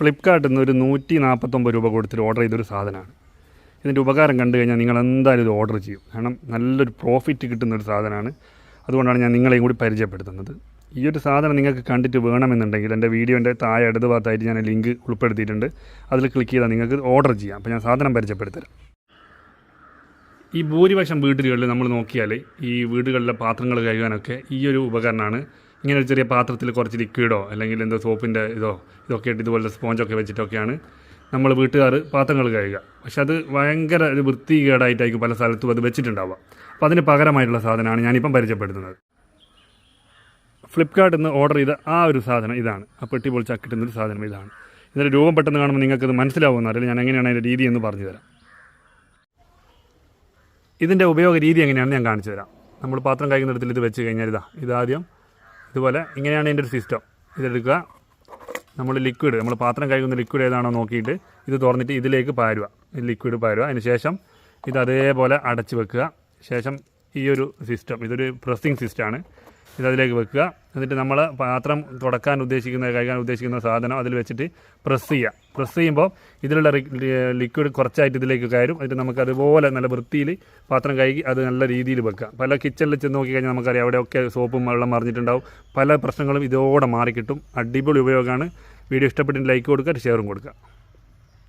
ഫ്ലിപ്കാർട്ടിൽ നിന്ന് ഒരു നൂറ്റി നാൽപ്പത്തൊമ്പത് രൂപ കൊടുത്തിട്ട് ഓർഡർ ചെയ്തൊരു സാധനമാണ്. ഇതിന്റെ ഉപകാരം കണ്ടു കഴിഞ്ഞാൽ നിങ്ങൾ എന്തായാലും ഇത് ഓർഡർ ചെയ്യും. കാരണം നല്ലൊരു പ്രോഫിറ്റ് കിട്ടുന്ന ഒരു സാധനമാണ്. അതുകൊണ്ടാണ് ഞാൻ നിങ്ങളെയും കൂടി പരിചയപ്പെടുത്തുന്നത്. ഈ ഒരു സാധനം നിങ്ങൾക്ക് കണ്ടിട്ട് വേണമെന്നുണ്ടെങ്കിൽ എന്റെ വീഡിയോന്റെ താഴെ ഇടത് ഭാഗത്തായിട്ട് ഞാൻ ലിങ്ക് ഉൾപ്പെടുത്തിയിട്ടുണ്ട്. അതിൽ ക്ലിക്ക് ചെയ്താൽ നിങ്ങൾക്ക് ഓർഡർ ചെയ്യാം. അപ്പോൾ ഞാൻ സാധനം പരിചയപ്പെടുത്തരാം. ഈ ഭൂരിപക്ഷം വീടുകളിൽ നമ്മൾ നോക്കിയാൽ ഈ വീടുകളിലെ പാത്രങ്ങൾ കഴുകാനൊക്കെ ഈ ഒരു ഉപകരണമാണ് ഇങ്ങനെ ഒരു ചെറിയ പാത്രത്തിൽ കുറച്ച് ലിക്വിഡോ അല്ലെങ്കിൽ എന്തോ സോപ്പിന്റെ ഇതോ ഇതൊക്കെ ഇട്ട് ഇതുപോലത്തെ സ്പോഞ്ചൊക്കെ വെച്ചിട്ടൊക്കെയാണ് നമ്മൾ വീട്ടുകാർ പാത്രങ്ങൾ കഴുകുക. പക്ഷെ അത് ഭയങ്കര ഒരു വൃത്തികേടായിട്ടായിരിക്കും പല സ്ഥലത്തും അത് വെച്ചിട്ടുണ്ടാവുക. അപ്പോൾ അതിന് പകരമായിട്ടുള്ള സാധനമാണ് ഞാനിപ്പം പരിചയപ്പെടുത്തുന്നത്. ഫ്ലിപ്കാർട്ടിൽ നിന്ന് ഓർഡർ ചെയ്ത ആ ഒരു സാധനം ഇതാണ്. ആ പെട്ടി പൊളിച്ചാൽ കിട്ടുന്നൊരു സാധനം ഇതാണ്. ഇതിന്റെ രൂപം പെട്ടെന്ന് കാണുമ്പോൾ നിങ്ങൾക്ക് ഇത് മനസ്സിലാവുമെന്ന് അറിയില്ല. ഞാൻ എങ്ങനെയാണ് അതിന്റെ രീതി എന്ന് പറഞ്ഞു തരാം. ഇതിന്റെ ഉപയോഗ രീതി എങ്ങനെയാണെന്ന് ഞാൻ കാണിച്ചു തരാം. നമ്മൾ പാത്രം കഴിക്കുന്നിടത്തിൽ ഇത് വെച്ച് കഴിഞ്ഞാൽ ഇതാ ഇതാദ്യം ഇതുപോലെ ഇങ്ങനെയാണ് ഇതിന്റെ ഒരു സിസ്റ്റം ഇതെടുക്കുക. നമ്മൾ ലിക്വിഡ് നമ്മൾ പാത്രം കഴുകുന്ന ലിക്വിഡ് ഏതാണോ നോക്കിയിട്ട് ഇത് തുറന്നിട്ട് ഇതിലേക്ക് പാരുക. ലിക്വിഡ് പാരുക. അതിന് ശേഷം ഇത് അതേപോലെ അടച്ച് വെക്കുക. ശേഷം ഈ ഒരു സിസ്റ്റം ഇതൊരു പ്രസ്സിങ് സിസ്റ്റമാണ് ഇത് അതിലേക്ക് വെക്കുക. എന്നിട്ട് നമ്മൾ പാത്രം തുടക്കാൻ ഉദ്ദേശിക്കുന്ന കഴിക്കാൻ ഉദ്ദേശിക്കുന്ന സാധനം അതിൽ വെച്ചിട്ട് പ്രസ് ചെയ്യുക. പ്രസ് ചെയ്യുമ്പോൾ ഇതിലുള്ള ലിക്വിഡ് കുറച്ചായിട്ട് ഇതിലേക്ക് കയറും. എന്നിട്ട് നമുക്ക് അതുപോലെ നല്ല വൃത്തിയിൽ പാത്രം കഴുകി അത് നല്ല രീതിയിൽ വെക്കുക. പല കിച്ചണിൽ ചെന്ന് നോക്കിക്കഴിഞ്ഞാൽ നമുക്കറിയാം അവിടെയൊക്കെ സോപ്പും വെള്ളം മറിഞ്ഞിട്ടുണ്ടാവും. പല പ്രശ്നങ്ങളും ഇതോടെ മാറിക്കിട്ടും. അടിപൊളി ഉപയോഗമാണ്. വീഡിയോ ഇഷ്ടപ്പെട്ടിട്ട് ലൈക്ക് കൊടുക്കുക ഷെയറും കൊടുക്കുക.